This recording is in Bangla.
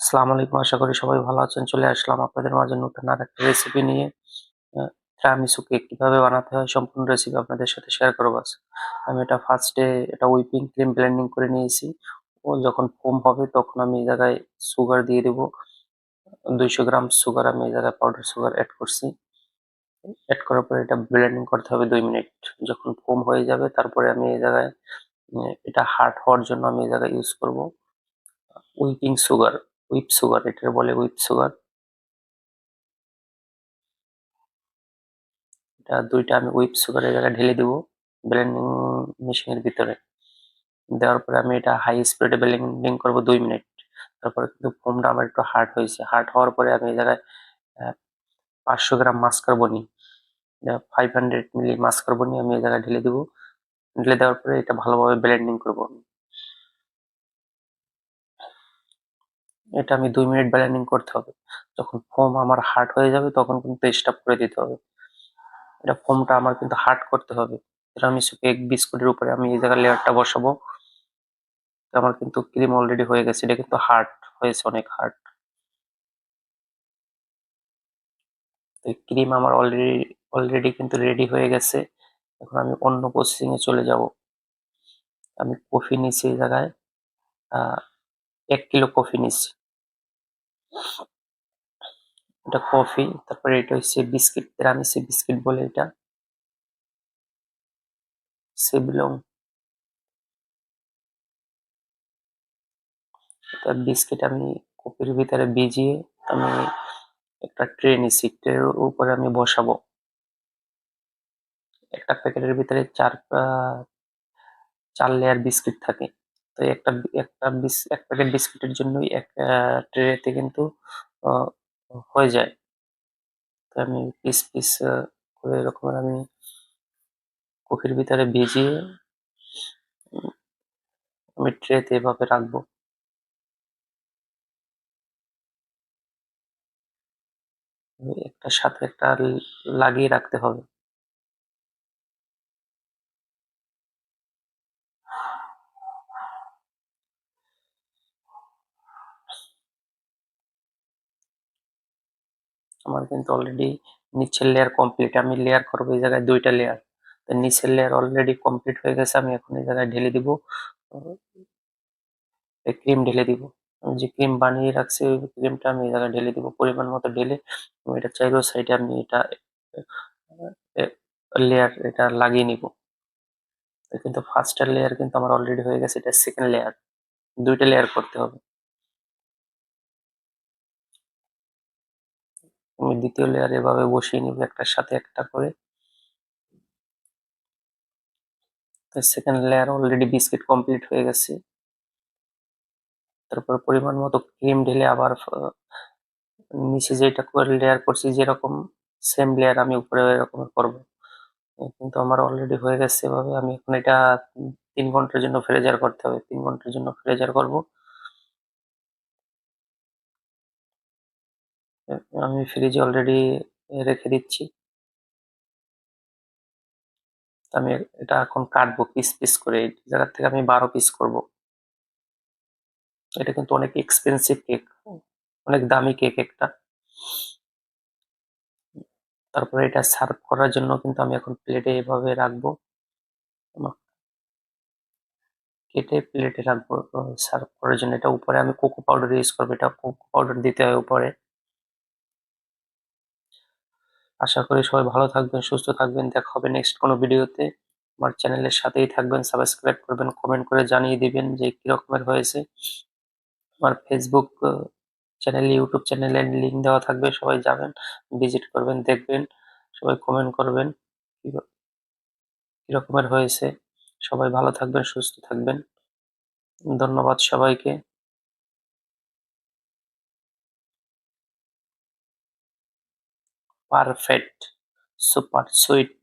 আসসালামু আলাইকুম, আশা করি সবাই ভালো আছেন। চলে আসলাম আপনাদের মাঝে নতুন আর একটা রেসিপি নিয়ে। ট্রামিসু কেক কীভাবে বানাতে হয় সম্পূর্ণ রেসিপি আপনাদের সাথে শেয়ার করব আজ। আমি এটা ফার্স্টে এটা উইপিং ক্রিম ব্লেন্ডিং করে নিয়েছি। ও যখন ফোম হবে তখন আমি এই জায়গায় সুগার দিয়ে দেবো। দুইশো গ্রাম সুগার আমি এই জায়গায় পাউডার সুগার অ্যাড করছি। অ্যাড করার পরে এটা ব্লেন্ডিং করতে হবে দুই মিনিট। যখন ফোম হয়ে যাবে তারপরে আমি এই জায়গায় এটা হার্ড হওয়ার জন্য আমি এই জায়গায় ইউজ করব। উইপিং সুগার হুইপ সুগার এটা বলে হুইপ সুগার এটা দুইটা আমি হুইপ সুগার এই জায়গায় ঢেলে দিব ব্লেন্ডিং মেশিনের ভিতরে। দেওয়ার পরে আমি এটা হাই স্পিডে ব্লেন্ডিং করব দুই মিনিট। তারপরে কিন্তু ফোমটা আমার একটু হার্ড হয়েছে। হার্ড হওয়ার পরে আমি এই জায়গায় পাঁচশো গ্রাম মাস্কারবনি ফাইভ হান্ড্রেড মিলি মাস্কারবনি আমি এই জায়গায় ঢেলে দিব। ঢেলে দেওয়ার পরে এটা ভালোভাবে ব্লেন্ডিং করব আমি। এটা আমি দুই মিনিট ব্লেন্ডিং করতে হবে। যখন ফোম আমার হার্ড হয়ে যাবে, তখন কিন্তু স্টপ করে দিতে হবে। এটা ফোমটা আমার কিন্তু হার্ড করতে হবে। এটা আমি কেক বিস্কুটের উপরে আমি এই জায়গায় লেয়ারটা বসাবো। আমার কিন্তু ক্রিম অলরেডি হয়ে গেছে। এটা কিন্তু হার্ড হয়েছে, অনেক হার্ড ক্রিম আমার অলরেডি অলরেডি কিন্তু রেডি হয়ে গেছে। এখন আমি অন্য প্রসেসিং এ চলে যাব। আমি কফি নিচ্ছি এই জায়গায়। এক কিলো কফি নিচ্ছি এটা কফি, তারপরে এটা হচ্ছে বিস্কিট তেরামিসি বিস্কিট বলে এটা। সেবিলং। এটা বিস্কিট আমি কফির ভিতরে ভিজিয়ে আমি একটা ট্রে নিচ্ছি ট্রের উপরে আমি বসাবো। একটা প্যাকেটের ভিতরে চার চার লেয়ার বিস্কিট থাকে। তো একটা একটা বিস- এক প্যাকেট বিস্কিটের জন্যই এক ট্রেতে কিন্তু হয়ে যায়। তো আমি পিস পিস করে এরকম আমি কফির ভিতরে ভিজিয়ে আমি ট্রেতে এভাবে রাখব। একটার সাথে একটা লাগিয়ে রাখতে হবে। আমার কিন্তু অলরেডি নিচের লেয়ার কমপ্লিট আমি লেয়ার করব এই জায়গায় দুইটা লেয়ার তো নিচের লেয়ার অলরেডি কমপ্লিট হয়ে গেছে, আমি এখন এই জায়গায় ঢেলে দিব। ক্রিম ঢেলে দিব। আমি যে ক্রিম বানিয়ে রাখছি, ওই ক্রিমটা আমি এই জায়গায় ঢেলে দিব, পরিমাণ মতো ঢেলে। এটা চাইরো সাইডে আমি এটা লেয়ার এটা লাগিয়ে নিব। কিন্তু ফার্স্ট লেয়ার কিন্তু আমার অলরেডি হয়ে গেছে, এটা সেকেন্ড লেয়ার দুইটা লেয়ার করতে হবে। আমি দ্বিতীয় লেয়ার এভাবে বসিয়ে নিব একটার সাথে একটা করে। তো second layer already biscuit complete হয়ে গেছে। তারপর পরিমাণ মতো ক্রিম ঢেলে আবার নিচে যেটা করে লেয়ার করছি যেরকম সেম লেয়ার আমি উপরে এরকম করব। কিন্তু আমার অলরেডি হয়ে গেছে এভাবে। আমি এখন এটা তিন ঘণ্টার জন্য ফ্রিজার করতে হবে। তিন ঘণ্টার জন্য ফ্রেজার করব। আমি ফ্রিজে অলরেডি রেখে দিচ্ছি। আমি এটা এখন কাটবো পিস পিস করে। এই জায়গা থেকে আমি বারো পিস করব। এটা কিন্তু অনেক এক্সপেন্সিভ কেক অনেক দামি কেক একটা। তারপরে এটা সার্ভ করার জন্য কিন্তু আমি এখন প্লেটে এভাবে রাখব। কেটে প্লেটে রাখব সার্ভ করার জন্য। এটা উপরে আমি কোকো পাউডার ইউজ করব। এটা কোকো পাউডার দিতে হয় উপরে। আশা করি সবাই ভালো থাকবেন, সুস্থ থাকবেন। দেখা হবে নেক্সট কোনো ভিডিওতে। আমার চ্যানেলের সাথেই থাকবেন সাবস্ক্রাইব করবেন কমেন্ট করে জানিয়ে দিবেন যে কি রকমের হয়েছে। আমার ফেসবুক চ্যানেল ইউটিউব চ্যানেলের লিংক দেওয়া থাকবে, সবাই যাবেন ভিজিট করবেন, দেখবেন, সবাই কমেন্ট করবেন কি র- কি রকমের হয়েছে। সবাই ভালো থাকবেন, সুস্থ থাকবেন। ধন্যবাদ সবাইকে। perfect. Super sweet.